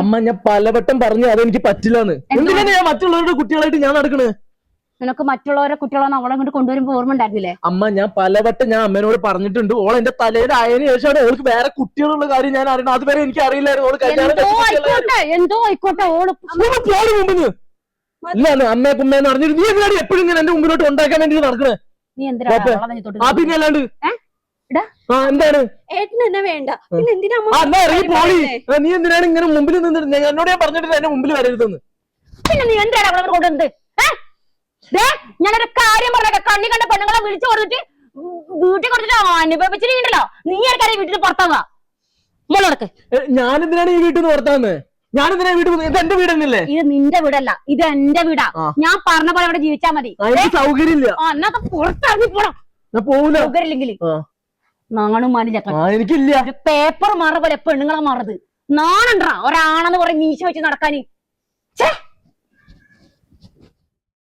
അമ്മ ഞാൻ പലവട്ടം പറഞ്ഞു അതെനിക്ക് പറ്റില്ലാന്ന്. എന്തിനാണ് ഞാൻ മറ്റുള്ളവരുടെ കുട്ടികളായിട്ട് ഞാൻ നടക്കണേ? നിനക്ക് മറ്റുള്ളവരെ കുട്ടികളൊന്നും അവളെ കൊണ്ട് കൊണ്ടുവരുമ്പോ ഓർമ്മ ഉണ്ടായിരുന്നില്ലേ? അമ്മ ഞാൻ പലവട്ടം ഞാൻ അമ്മേനോട് പറഞ്ഞിട്ടുണ്ട്. ഓൾ എന്റെ തലയിൽ ആയതിനു ശേഷമാണ് ഓൾക്ക് വേറെ കുട്ടികളുള്ള കാര്യം ഞാൻ അറിയണം അതുവരെ എനിക്ക് അറിയില്ലായിരുന്നു. ഓൾ എന്തോ ആയിക്കോട്ടെ ആയിക്കോട്ടെ ഓൾ ഇല്ല അമ്മയെ കുമ്മേന്ന് പറഞ്ഞിട്ട് നീ എന്തിനാണ് എപ്പോഴും ഇങ്ങനെ എന്റെ മുമ്പിലോട്ട് ഉണ്ടാക്കാൻ വേണ്ടി നടക്കണേ? നീ എന്തിനാ പാപ്പേ. അവളെ നെഞ്ചത്തോട്ട് ആ പിന്നെ അല്ലാണ്ട് എന്താണ്? ഏട്ടന് എന്നെ വേണ്ട. പിന്നെ എന്തിനാ നീ എന്തിനാണ് ഇങ്ങനെ മുമ്പിൽ നിന്നിട്ട് ഞാൻ- എന്നോട് ഞാൻ പറഞ്ഞിട്ടില്ല എന്റെ മുമ്പിൽ വരരുതെന്ന്. പിന്നെ നീ അവളെ കൊണ്ടുവന്നത്? ഞാനൊരു കാര്യം പറഞ്ഞ കണ്ണി കണ്ട പെണ്ണുങ്ങളെ വിളിച്ചു കൊടുത്തിട്ട് വീട്ടിൽ കൊടുത്തിട്ട് അനുഭവിച്ചിട്ടുണ്ടല്ലോ നീ ആൾക്കാരെ വീട്ടിൽ പുറത്താവാ? മോളടക്ക് എന്തിനാണ് ഈ വീട്ടിൽ നിന്ന് ഇത് എന്റെ ഇത് നിന്റെ വീടല്ല ഇത് എന്റെ വീടാ. ഞാൻ പറഞ്ഞ പോലെ അവിടെ ജീവിച്ചാ മതി. സൗകര്യം ഇല്ല എന്നാ പുറത്തിറങ്ങി പോണം. സൗകര്യം പോവില്ല സൗകര്യമില്ലെങ്കിൽ ആ. നാണും മാനില്ല. ആ എനിക്കില്ല. പേപ്പർ മാറ പോലെ പെണ്ണുങ്ങളെ മാറത്. നാണണ്ടാ? ഒരാണെന്ന് പറയും മീശ വെച്ച് നടക്കാന്. ഛേ!